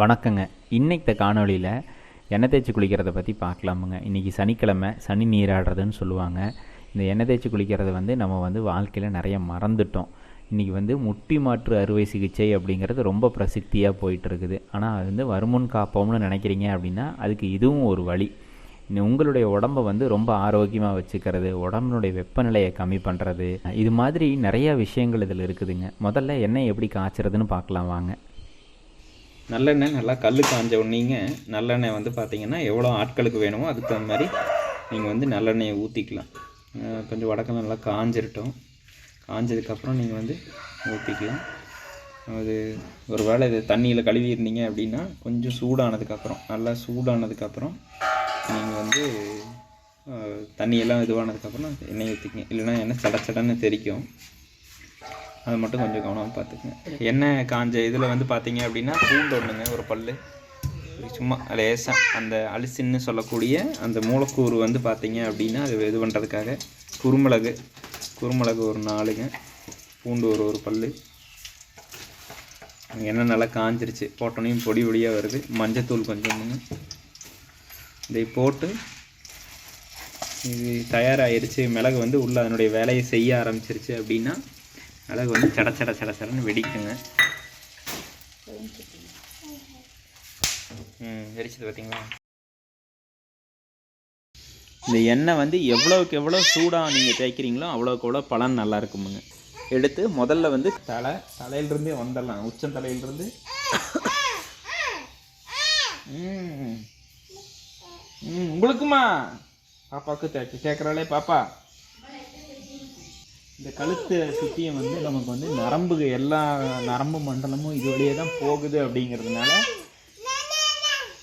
வணக்கங்க. இன்னைக்கு காணொளியில் எண்ணெய் தேய்ச்சி குளிக்கிறத பற்றி பார்க்கலாமுங்க. இன்றைக்கி சனிக்கிழமை சனி நீராடுறதுன்னு சொல்லுவாங்க. இந்த எண்ணெய் தேய்ச்சி குளிக்கிறத வந்து நம்ம வந்து வாழ்க்கையில் நிறைய மறந்துட்டோம். இன்றைக்கி வந்து முட்டி மாற்று அறுவை சிகிச்சை அப்படிங்கிறது ரொம்ப பிரசித்தியாக போயிட்டுருக்குது. ஆனால் அது வந்து வருமுன் காப்போம்னு நினைக்கிறீங்க அப்படின்னா அதுக்கு இதுவும் ஒரு வழி. உங்களுடைய உடம்பை வந்து ரொம்ப ஆரோக்கியமாக வச்சுக்கிறது உடம்புனுடைய வெப்பநிலையை கம்மி பண்ணுறது இது மாதிரி நிறையா விஷயங்கள் இதில் இருக்குதுங்க. முதல்ல எண்ணெய் எப்படி காய்ச்சறதுன்னு பார்க்கலாம் வாங்க. நல்லெண்ணெய் நல்லா கல் காஞ்ச உடனேங்க நல்லெண்ணெய் வந்து பார்த்திங்கன்னா எவ்வளோ ஆட்களுக்கு வேணுமோ அதுக்கு தகுந்த மாதிரி நீங்கள் வந்து நல்லெண்ணெயை ஊற்றிக்கலாம் கொஞ்சம் வடக்கம் நல்லா காஞ்சிருட்டோம். காஞ்சதுக்கப்புறம் நீங்கள் வந்து ஊற்றிக்கலாம் அது ஒரு வேளை இது தண்ணியில் கழுவி இருந்தீங்க அப்படின்னா கொஞ்சம் சூடானதுக்கப்புறம் நல்லா சூடானதுக்கப்புறம் நீங்கள் வந்து தண்ணியெல்லாம் இதுவானதுக்கப்புறம் எண்ணெய் ஊற்றிக்கங்க இல்லைன்னா எண்ணெய் சட சடன்னு தெரிக்கும் அது மட்டும் கொஞ்சம் கவனமாக பார்த்துக்குங்க. எண்ணெய் காஞ்ச இதில் வந்து பார்த்தீங்க அப்படின்னா பூண்டு ஒன்றுங்க ஒரு பல் சும்மா லேசாக அந்த அலிசின்னு சொல்லக்கூடிய அந்த மூலக்கூறு வந்து பார்த்தீங்க அப்படின்னா அது இது பண்ணுறதுக்காக குருமிளகு குருமிளகு ஒரு நாலுங்க பூண்டு ஒரு ஒரு பல் எண்ணெய் நல்லா காஞ்சிருச்சு. போட்டோனையும் பொடி பொடியாக வருது. மஞ்சத்தூள் கொஞ்சம் இதை போட்டு இது தயாராகிருச்சு மிளகு வந்து உள்ள அதனுடைய வேலையை செய்ய ஆரம்பிச்சிருச்சு அப்படின்னா மிளகு வந்து சட சட சட சடன்னு வெடிக்குங்க. ம் வெடிச்சது பார்த்தீங்களா இந்த எண்ணெய் வந்து எவ்வளோக்கு எவ்வளோ சூடாக நீங்கள் தேய்க்கிறீங்களோ அவ்வளோக்கு எவ்வளோ பலன் நல்லா இருக்குமுங்க. எடுத்து முதல்ல வந்து தலை தலையிலிருந்தே வந்துடலாம். உச்சம் தலையிலிருந்து. ம் ம் உங்களுக்குமா? பாப்பாவுக்கு தேய்ச்சி கேட்குறாளே பாப்பா. இந்த கழுத்தை சுற்றியும் வந்து நமக்கு வந்து நரம்பு எல்லா நரம்பு மண்டலமும் இது வழியே தான் போகுது அப்படிங்கிறதுனால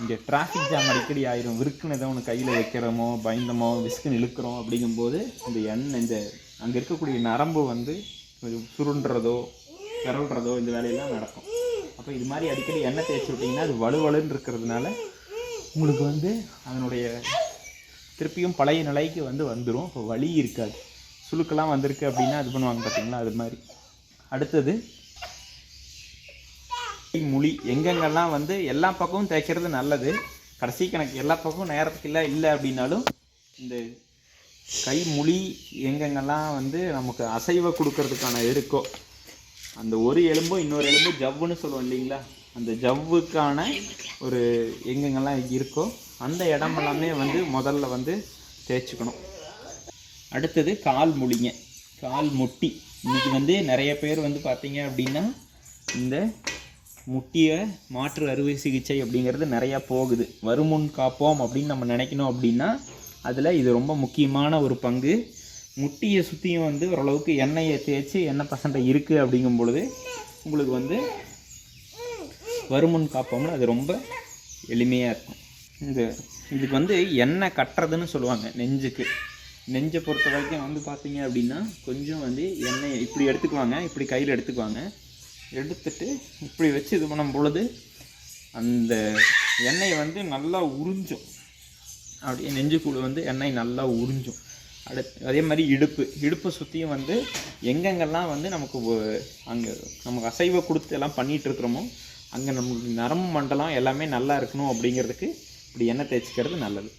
இங்கே டிராஃபிக் ஜாம் அடிக்கடி ஆயிரும். விருக்குன்னு ஏதோ ஒன்று கையில் வைக்கிறோமோ பயந்தமோ விஸ்குன்னு இழுக்கிறோம் அப்படிங்கும்போது இந்த எண்ணெய் இந்த அங்கே இருக்கக்கூடிய நரம்பு வந்து கொஞ்சம் சுருண்டுறதோ விரல்றதோ இந்த வேலையெல்லாம் நடக்கும். அப்போ இது மாதிரி அடிக்கடி எண்ணெய் தேய்ச்சி விட்டிங்கன்னா அது வலுவலுன்னு இருக்கிறதுனால உங்களுக்கு வந்து அதனுடைய திருப்பியும் பழைய நிலைக்கு வந்து வந்துடும் இப்போ வலி இருக்காது. சுழுக்கெல்லாம் வந்திருக்கு அப்படின்னா இது பண்ணுவாங்க பார்த்தீங்களா அது மாதிரி. அடுத்தது முழி எங்கெங்கெல்லாம் வந்து எல்லா பக்கமும் தேய்க்கிறது நல்லது. கடைசி கணக்கு எல்லா பக்கமும் நேரத்துக்கு இல்லை இல்லை அப்படின்னாலும் இந்த கை மொழி எங்கெங்கெல்லாம் வந்து நமக்கு அசைவை கொடுக்கறதுக்கான இருக்கோ அந்த ஒரு எலும்பும் இன்னொரு எலும்பு ஜவ்வுன்னு சொல்லுவோம் இல்லைங்களா? அந்த ஜவ்வுக்கான ஒரு எங்கெங்கெல்லாம் இருக்கோ அந்த இடமெல்லாமே வந்து முதல்ல வந்து தேய்ச்சிக்கணும். அடுத்தது கால் முழிங்க. கால் முட்டி. இன்றைக்கி வந்து நிறைய பேர் வந்து பார்த்தீங்க அப்படின்னா இந்த முட்டியை மாற்று அறுவை சிகிச்சை அப்படிங்கிறது நிறையா போகுது. வருமுன் காப்போம் அப்படின்னு நம்ம நினைக்கணும் அப்படின்னா அதில் இது ரொம்ப முக்கியமான ஒரு பங்கு. முட்டியை சுற்றியும் வந்து ஓரளவுக்கு எண்ணெயை தேய்ச்சி எண்ணெய் பசண்டை இருக்குது அப்படிங்கும் பொழுது உங்களுக்கு வந்து வருமுன் காப்போம்னு அது ரொம்ப எளிமையாக இருக்கும். இந்த இதுக்கு வந்து எண்ணெய் கட்டுறதுன்னு சொல்லுவாங்க நெஞ்சுக்கு. நெஞ்சை பொறுத்த வரைக்கும் வந்து பார்த்தீங்க அப்படின்னா கொஞ்சம் வந்து எண்ணெயை இப்படி எடுத்துக்குவாங்க இப்படி கையில் எடுத்துக்குவாங்க. எடுத்துட்டு இப்படி வச்சு இது பண்ணும் பொழுது அந்த எண்ணெயை வந்து நல்லா உறிஞ்சும். அப்படியே நெஞ்சுக்குள்ள வந்து எண்ணெய் நல்லா உறிஞ்சும். அடு அதே மாதிரி இடுப்பு. இடுப்பை சுற்றியும் வந்து எங்கெங்கெல்லாம் வந்து நமக்கு அங்கே நமக்கு அசைவை கொடுத்து எல்லாம் பண்ணிகிட்ருக்குறோமோ அங்கே நமக்கு நரம்பு மண்டலம் எல்லாமே நல்லா இருக்கணும் அப்படிங்கிறதுக்கு இப்படி எண்ணெய் தேய்ச்சிக்கிறது நல்லது.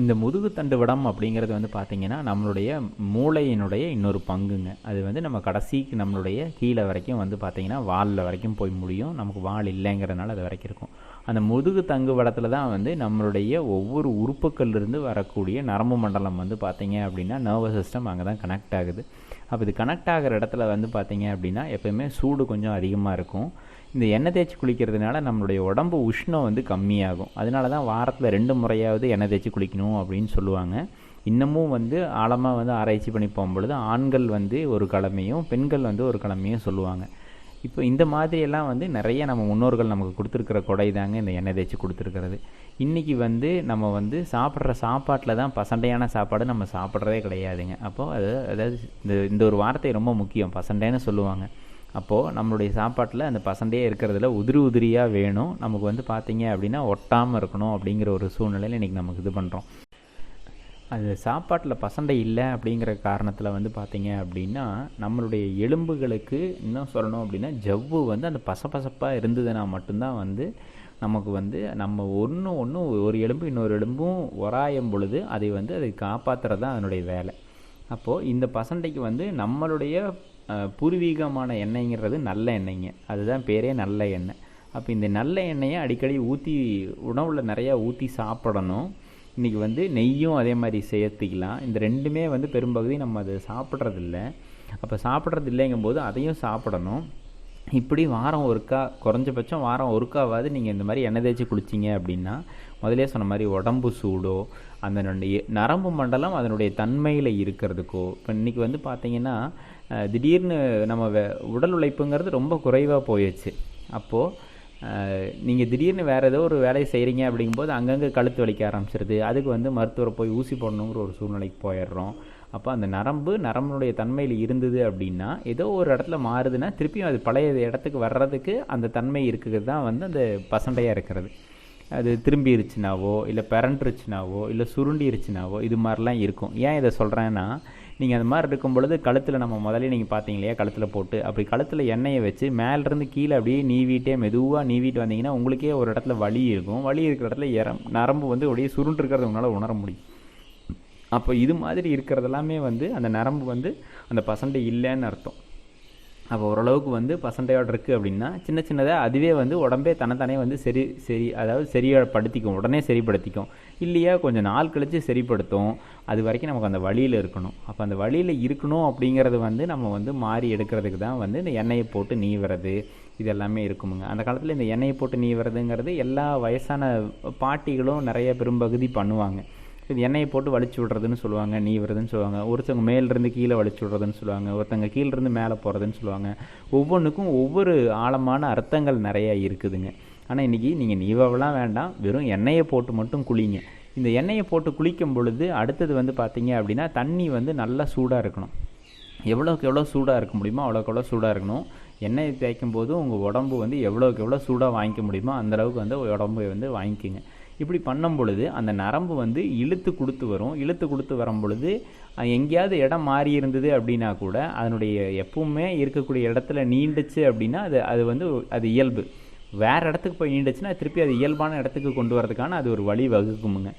இந்த முதுகுத்தண்டு வடம் அப்படிங்கிறது வந்து பார்த்திங்கன்னா நம்மளுடைய மூளையினுடைய இன்னொரு பங்குங்க. அது வந்து நம்ம கடைசிக்கு நம்மளுடைய கீழே வரைக்கும் வந்து பார்த்திங்கன்னா வாலில் வரைக்கும் போய் முடியும். நமக்கு வால் இல்லைங்கிறதுனால அது வரைக்கும் இருக்கும். அந்த முதுகு தங்கு வடத்தில் தான் வந்து நம்மளுடைய ஒவ்வொரு உறுப்புக்கள்லேருந்து வரக்கூடிய நரம்பு மண்டலம் வந்து பார்த்திங்க அப்படின்னா நர்வஸ் சிஸ்டம் அங்கே தான் கனெக்ட் ஆகுது. அப்போ இது கனெக்ட் ஆகிற இடத்துல வந்து பார்த்திங்க அப்படின்னா எப்போயுமே சூடு கொஞ்சம் அதிகமாக இருக்கும். இந்த எண்ணெய் தேய்ச்சி குளிக்கிறதுனால நம்மளுடைய உடம்பு உஷ்ணம் வந்து கம்மியாகும். அதனால தான் வாரத்தில் ரெண்டு முறையாவது எண்ணெய் தேய்ச்சி குளிக்கணும் அப்படின்னு சொல்லுவாங்க. இன்னமும் வந்து ஆழமாக வந்து ஆராய்ச்சி பண்ணி போகும்பொழுது ஆண்கள் வந்து ஒரு கிழமையும் பெண்கள் வந்து ஒரு கிழமையும் சொல்லுவாங்க. இப்போ இந்த மாதிரியெல்லாம் வந்து நிறைய நம்ம முன்னோர்கள் நமக்கு கொடுத்துருக்கிற கொடை தாங்க இந்த எண்ணெய் தேய்ச்சி கொடுத்துருக்கிறது. இன்றைக்கி வந்து நம்ம வந்து சாப்பிட்ற சாப்பாட்டில் தான் பசண்டையான சாப்பாடு நம்ம சாப்பிட்றதே கிடையாதுங்க. அப்போது அது அதாவது இந்த இந்த ஒரு வார்த்தை ரொம்ப முக்கியம். பசண்டைன்னு சொல்லுவாங்க. அப்போது நம்மளுடைய சாப்பாட்டில் அந்த பசண்டையே இருக்கிறதுல உதிரி உதிரியாக வேணும். நமக்கு வந்து பார்த்தீங்க அப்படின்னா ஒட்டாமல் இருக்கணும் அப்படிங்கிற ஒரு சூழ்நிலையில் இன்றைக்கி நமக்கு இது பண்ணுறோம் அது சாப்பாட்டில் பசண்டை இல்லை அப்படிங்கிற காரணத்தில் வந்து பார்த்தீங்க அப்படின்னா நம்மளுடைய எலும்புகளுக்கு இன்னும் சொல்லணும் அப்படின்னா ஜவ்வு வந்து அந்த பசபசப்பாக இருந்ததுன்னா மட்டும்தான் வந்து நமக்கு வந்து நம்ம ஒன்று ஒன்று ஒரு எலும்பு இன்னொரு எலும்பும் உராயும் பொழுது அதை வந்து அதை காப்பாற்றுறது தான் அதனுடைய வேலை. அப்போது இந்த பசண்டைக்கு வந்து நம்மளுடைய பூர்வீகமான எண்ணெய்ங்கிறது நல்ல எண்ணெய்ங்க. அதுதான் பேரே நல்ல எண்ணெய். அப்போ இந்த நல்ல எண்ணெயை அடிக்கடி ஊற்றி உணவில் நிறையா ஊற்றி சாப்பிடணும். இன்றைக்கி வந்து நெய்யும் அதே மாதிரி சேர்த்துக்கலாம். இந்த ரெண்டுமே வந்து பெரும்பகுதி நம்ம அதை சாப்பிட்றதில்ல. அப்போ சாப்பிட்றது இல்லைங்கும்போது அதையும் சாப்பிடணும். இப்படி வாரம் ஒருக்கா குறைஞ்சபட்சம் வாரம் ஒருக்காவது நீங்கள் இந்த மாதிரி எண்ணெய் தேய்ச்சி குளிச்சிங்க அப்படின்னா முதலே சொன்ன மாதிரி உடம்பு சூடோ அந்த நரம்பு மண்டலம் அதனுடைய தன்மையில் இருக்கிறதுக்கோ இப்போ இன்றைக்கி வந்து பார்த்தீங்கன்னா திடீர்னு நம்ம உடல் உழைப்புங்கிறது ரொம்ப குறைவாக போயிடுச்சு அப்போது நீங்கள் திடீர்னு வேறு ஏதோ ஒரு வேலையை செய்கிறீங்க அப்படிங்கும்போது அங்கங்கே கழுத்து வலிக்க ஆரம்பிச்சிருது. அதுக்கு வந்து மருத்துவரை போய் ஊசி போடணுங்கிற ஒரு சூழ்நிலைக்கு போயிடுறோம். அப்போ அந்த நரம்பு நரம்புனுடைய தன்மையில் இருந்தது அப்படின்னா ஏதோ ஒரு இடத்துல மாறுதுன்னா திருப்பியும் அது பழைய இடத்துக்கு வர்றதுக்கு அந்த தன்மை இருக்கிறது தான் வந்து அந்த பசண்டையாக இருக்கிறது. அது திரும்பிருச்சுனாவோ இல்லை பிறண்டுருச்சுனாவோ இல்லை சுருண்டிருச்சுனாவோ இது மாதிரிலாம் இருக்கும். ஏன் இதை சொல்கிறேன்னா நீங்கள் அந்த மாதிரி இருக்கும் பொழுது கழுத்தில் நம்ம முதல்ல நீங்கள் பார்த்தீங்க இல்லையா கழுத்தில் போட்டு அப்படி கழுத்தில் எண்ணெயை வச்சு மேலேருந்து கீழே அப்படியே நீவிட்டே மெதுவாக நீவிட்டு வந்தீங்கன்னா உங்களுக்கே ஒரு இடத்துல வலி இருக்கும். வலி இருக்கிற இடத்துல எறம் நரம்பு வந்து அப்படியே சுருண்டு இருக்கிறது உங்களால் உணர முடியும். அப்போ இது மாதிரி இருக்கிறதெல்லாமே வந்து அந்த நரம்பு வந்து அந்த பசண்டை இல்லைன்னு அர்த்தம். அப்போ ஓரளவுக்கு வந்து பசண்டையோடு இருக்குது அப்படின்னா சின்ன சின்னதாக அதுவே வந்து உடம்பே தன்னைத்தானே வந்து சரி சரி அதாவது சரிப்படுத்திக்கும் உடனே சரிப்படுத்திக்கும். இல்லையா கொஞ்சம் நாள் கழித்து சரிப்படுத்தும். அது வரைக்கும் நமக்கு அந்த வழியில் இருக்கணும். அப்போ அந்த வழியில் இருக்கணும் அப்படிங்கிறது வந்து நம்ம வந்து மாறி எடுக்கிறதுக்கு தான் வந்து இந்த எண்ணெயை போட்டு நீவுறது இது எல்லாமே இருக்குமுங்க. அந்த காலத்தில் இந்த எண்ணெயை போட்டு நீவுறதுங்கிறது எல்லா வயசான பாட்டிகளும் நிறைய பெரும்பகுதி பண்ணுவாங்க. இது எண்ணெயை போட்டு வலிச்சு விடுறதுன்னு சொல்லுவாங்க நீ நீவுறதுன்னு சொல்லுவாங்க. ஒருத்தவங்க மேலிருந்து கீழே வலிச்சு விடுறதுன்னு சொல்லுவாங்க ஒருத்தவங்க கீழேருந்து மேலே போகிறதுன்னு சொல்லுவாங்க. ஒவ்வொன்றுக்கும் ஒவ்வொரு ஆழமான அர்த்தங்கள் நிறையா இருக்குதுங்க. ஆனால் இன்றைக்கி நீங்கள் நீவாவெல்லாம் வேண்டாம் வெறும் எண்ணெயை போட்டு மட்டும் குளிங்க. இந்த எண்ணெயை போட்டு குளிக்கும் பொழுது அடுத்தது வந்து பார்த்தீங்க அப்படின்னா தண்ணி வந்து நல்லா சூடாக இருக்கணும். எவ்வளோக்கு எவ்வளோ சூடாக இருக்க முடியுமோ அவ்வளோக்கு எவ்வளோ சூடாக இருக்கணும். எண்ணெய் தேய்க்கும் போது உங்கள் உடம்பு வந்து எவ்வளோக்கு எவ்வளோ சூடாக வாங்கிக்க முடியுமோ அந்தளவுக்கு வந்து உடம்பு வந்து வாங்கிக்கோங்க. இப்படி பண்ணும் பொழுது அந்த நரம்பு வந்து இழுத்து கொடுத்து வரும். இழுத்து கொடுத்து வரும் பொழுது அது எங்கேயாவது இடம் மாறி இருந்தது அப்படின்னா கூட அதனுடைய எப்பவுமே இருக்கக்கூடிய இடத்துல நீண்டுச்சு அப்படின்னா அது அது வந்து அது இயல்பு. வேற இடத்துக்கு போய் நீண்டுச்சுன்னா திருப்பி அது இயல்பான இடத்துக்கு கொண்டு வரதுக்கான அது ஒரு வழி வகுக்குமுங்க.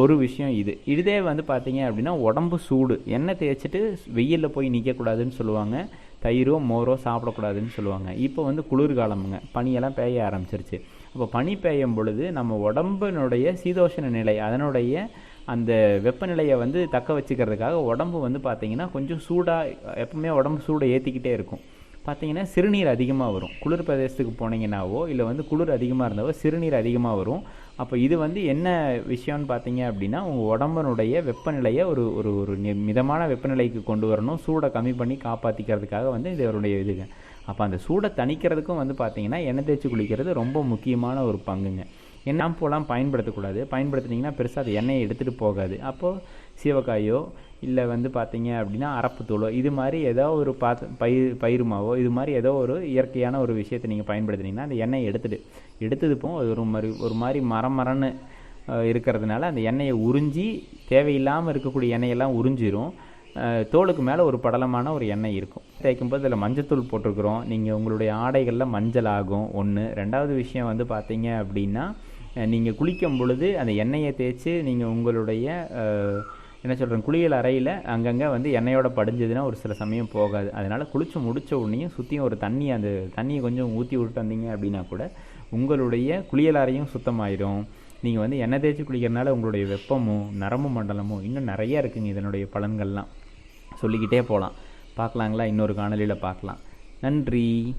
ஒரு விஷயம் இது. இதே வந்து பார்த்தீங்க அப்படின்னா உடம்பு சூடு. எண்ணெய் தேய்ச்சிட்டு வெயிலில் போய் நிற்கக்கூடாதுன்னு சொல்லுவாங்க. தயிரோ மோரோ சாப்பிடக்கூடாதுன்னு சொல்லுவாங்க. இப்போ வந்து குளிர்காலமுங்க. பனியெல்லாம் பெய்ய ஆரம்பிச்சிருச்சு. இப்போ பனி பெய்யும் பொழுது நம்ம உடம்பினுடைய சீதோஷண நிலை அதனுடைய அந்த வெப்பநிலையை வந்து தக்க வச்சுக்கிறதுக்காக உடம்பு வந்து பார்த்திங்கன்னா கொஞ்சம் சூடாக எப்பவுமே உடம்பு சூடை ஏற்றிக்கிட்டே இருக்கும். பார்த்தீங்கன்னா சிறுநீர் அதிகமாக வரும். குளிர் பிரதேசத்துக்கு போனீங்கன்னாவோ இல்லை வந்து குளிர் அதிகமாக இருந்தாவோ சிறுநீர் அதிகமாக வரும். அப்போ இது வந்து என்ன விஷயம்னு பார்த்தீங்க அப்படின்னா உங்கள் உடம்புனுடைய வெப்பநிலையை ஒரு ஒரு ஒரு நி- மிதமான வெப்பநிலைக்கு கொண்டு வரணும். சூடை கம்மி பண்ணி காப்பாற்றிக்கிறதுக்காக வந்து இது அவருடைய இதுங்க அப்போ அந்த சூடை தணிக்கிறதுக்கும் வந்து பார்த்தீங்கன்னா எண்ணெய் தேய்ச்சி குளிக்கிறது ரொம்ப முக்கியமான ஒரு பங்குங்க. என்ன ஷாம்புலாம் பயன்படுத்தக்கூடாது பயன்படுத்துனீங்கன்னா பெருசாக அது எண்ணெயை எடுத்துகிட்டு போகாது. அப்போது சீவக்காயோ இல்லை வந்து பார்த்தீங்க அப்படின்னா அரப்புத்தூளோ இது மாதிரி ஏதோ ஒரு பாத் பயிர் பயிருமாவோ இது மாதிரி ஏதோ ஒரு இயற்கையான ஒரு விஷயத்தை நீங்கள் பயன்படுத்தினீங்கன்னா அந்த எண்ணெயை எடுத்துட்டு எடுத்தது போ அது ஒரு மாதிரி ஒரு மாதிரி மரம் மரன்னு இருக்கிறதுனால அந்த எண்ணெயை உறிஞ்சி தேவையில்லாமல் இருக்கக்கூடிய எண்ணெயெல்லாம் உறிஞ்சிரும். தோலுக்கு மேலே ஒரு படலமான ஒரு எண்ணெய் இருக்கும். தேய்க்கும் போது அதில் மஞ்சத்தூள் போட்டிருக்கிறோம். நீங்கள் உங்களுடைய ஆடைகளில் மஞ்சள் ஆகும் ஒன்று ரெண்டாவது விஷயம் வந்து பார்த்தீங்க அப்படின்னா நீங்கள் குளிக்கும் பொழுது அந்த எண்ணெயை தேய்ச்சி நீங்கள் உங்களுடைய என்ன சொல்கிறேன் குளியல் அறையில் அங்கங்கே வந்து எண்ணெயோட படிஞ்சதுன்னா ஒரு சில சமயம் போகாது. அதனால் குளித்து முடித்த உடனேயும் சுற்றியும் ஒரு தண்ணி அந்த தண்ணியை கொஞ்சம் ஊற்றி விட்டு வந்தீங்க அப்படின்னா கூட உங்களுடைய குளியல் அறையும் சுத்தமாயிரும். நீங்கள் வந்து எண்ணெய் தேய்ச்சி குளிக்கிறனால உங்களுடைய வெப்பமும் நரம்பு மண்டலமும் இன்னும் நிறையா இருக்குங்க இதனுடைய பலன்கள்லாம். சொல்லிக்கிட்டே போகலாம் பார்க்கலாங்களா? இன்னொரு காணொலியில் பார்க்கலாம். நன்றி.